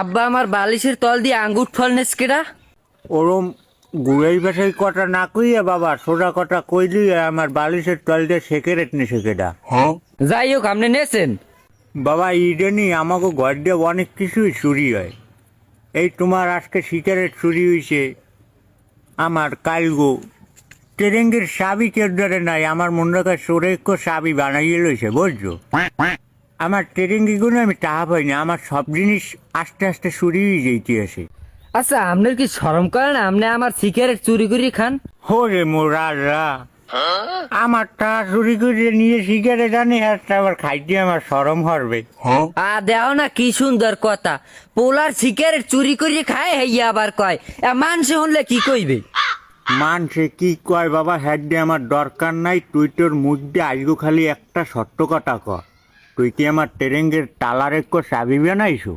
আব্বা আমার বালিশের তল দিয়ে আঙ্গুর ফল নেসকেরা ওরম গুড়াই ভাষায় কটা না কইয়া বাবা সোজা কটা কইলি আমার বালিশের তল দিয়ে শেখে রেটনি শেখেটা যাই হোক আপনি নেছেন। বাবা ইডেনি আমাকে ঘর দিয়ে অনেক কিছুই চুরি হয়। এই তোমার আজকে সিগারেট চুরি হয়েছে আমার কালগো। তেরেঙ্গের সাবি কেদারে নাই আমার মনে রাখার সোরেক্য সাবি বানাইয়ে লইছে বুঝছ? আমার তেরেঙ্গিগুলো আমি টাহা পাইনি আমার সব জিনিস আস্তে আস্তে চুরি হয়ে যেতে আসে। আচ্ছা আপনার কি শরম করে না আপনি আমার সিগারেট চুরি করে খান। হোরে মোরারা আমার টা চুরি করে নিয়ে সিগারেট আনি একটা আবার খাইতে আমার সরম হরবে। আ দেও না কি সুন্দর কথা। পোলার সিগারেট চুরি করে খায় হেইয়া আবার কয়। এ মানুষ হলে কি কইবে? মানছে কি কয় বাবা হ্যাড আমার দরকার নাই তুই তোর মুখ দিয়ে আজগো খালি একটা সত্য কথা ক তুই কি আমার তেরেঙ্গের টালার এক সাবি বানাইছো?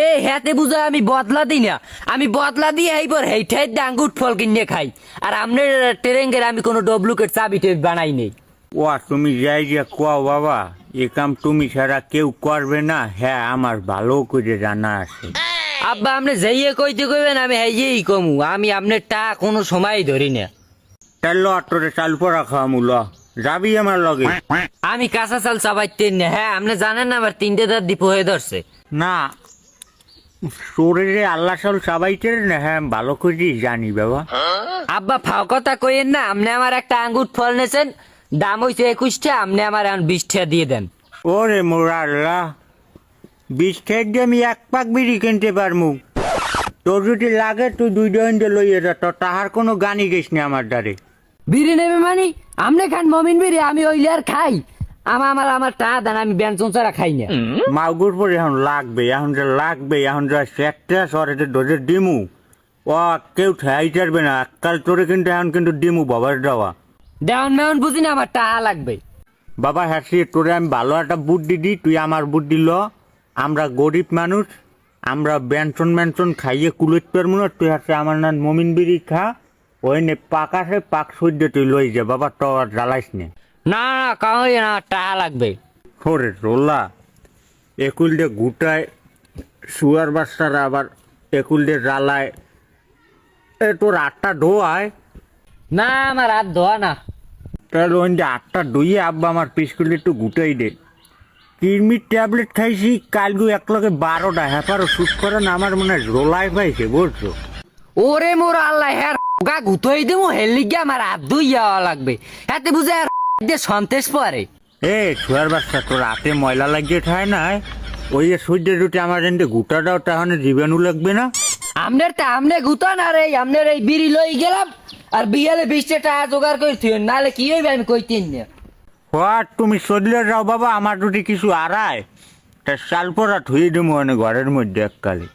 এ হেতে বুঝা আমি বদলা দিই না। আমি বদলা দিয়ে এইবার হেইঠাই আঙ্গুর ফল কিনে খাই। আর আপনার ট্রেঙ্গের আমি কোনো ডবলুকের চাবি টেবি বানাই নেই। ও তুমি যাই যে কোয়া বাবা এ কাম তুমি ছাড়া কেউ করবে না। হ্যাঁ আমার ভালো করে জানা আছে। আব্বা আপনি যাইয়ে কইতে কইবেন আমি হেইয়েই কমু। আমি আপনার টা কোনো সময় ধরি না। তাই ল তোরে চাল পরা খাওয়া মূল যাবি আমার লগে। আমি কাঁচা চাল চাবাইতেন না। হ্যাঁ আপনি জানেন না আমার তিনটে দাঁত দীপ হয়ে ধরছে। না। শরীরে আল্লাহ সাল চাবাইতে না হ্যাঁ ভালো করে জানি বাবা। আব্বা ফাও কথা কইেন না আপনি আমার একটা আঙ্গুর ফল নেছেন দাম হইছে একুশটা আপনি আমার বিশটা দিয়ে দেন। ওরে মোরা আল্লাহ বিশ ঠেক দিয়ে আমি এক পাক বিড়ি কিনতে পারমু। তোর যদি লাগে তুই দুই দিয়ে লইয়ে যা তোর তাহার কোনো গানই গেছ না আমার দ্বারে। বিড়ি নেবে মানে? আপনি খান মমিন বিড়ি আমি ওইলে আর খাই। আমার আমার আমার টা দেন আমি ব্যঞ্জন ছাড়া খাই না। মাগুর পরে এখন লাগবে এখন যে লাগবে এখন যা সেটটা সরেতে ডোজের ডিমু। ও কেউ ঠাই চারবে না কাল তোরে কিন্তু এখন কিন্তু ডিমু বাবার দেওয়া। দেওয়ান মেওয়ান বুঝি না আমার টাকা লাগবে। বাবা হ্যাঁ তোরে আমি ভালো একটা বুদ্ধি দিই তুই আমার বুদ্ধি ল। আমরা গরিব মানুষ আমরা ব্যঞ্চন ম্যানচন খাইয়ে কুলেট পারব না তুই হচ্ছে আমার নাম মমিন বিড়ি খা। ওই নে পাক আছে পাক সহ্য তুই লই যা বাবা তো আর জ্বালাইস নে। না না কামাই না টাকা লাগবে। ওরে রোলা একুল দিয়ে গুটায় শুয়ার বাচ্চারা আবার একুল দিয়ে জ্বালায়। এ তোর আটটা ডোয়ায় না আমার হাত ধোয়া না। তাহলে ওই যে আটটা ডইয়ে আব্বা আমার পিসকুল একটু গুটাই দে। কিরমির ট্যাবলেট খাইছি কালগু এক লগে বারোটা হ্যাপারও শুট করে না আমার মনে হয় রোলায় পাইছে বুঝছ? ওরে মোর আল্লাহ হ্যাঁ গা গুতোই দেবো হেললি গিয়ে আমার ধুই যাওয়া লাগবে। হাতে বুঝে আর দিয়ে সন্তেষ পরে। এ ছুয়ার বাচ্চা তোর হাতে ময়লা লাগিয়ে খায় না ওই যে সূর্যের রুটি আমার এনে গুটাটাও তাহলে জীবাণু লাগবে না? আমনের তা আমনে গুতান আর এই আমনের এই বিড়ি লই গেলাম আর বিয়ালে বিশটা টাকা জোগাড় করে থিও নাহলে কি হইবে আমি কইতেন না? হোয়াট তুমি সদলে যাও বাবা আমার রুটি কিছু আড়ায়। তা চাল পরা থুয়ে দেবো ঘরের মধ্যে এককালে।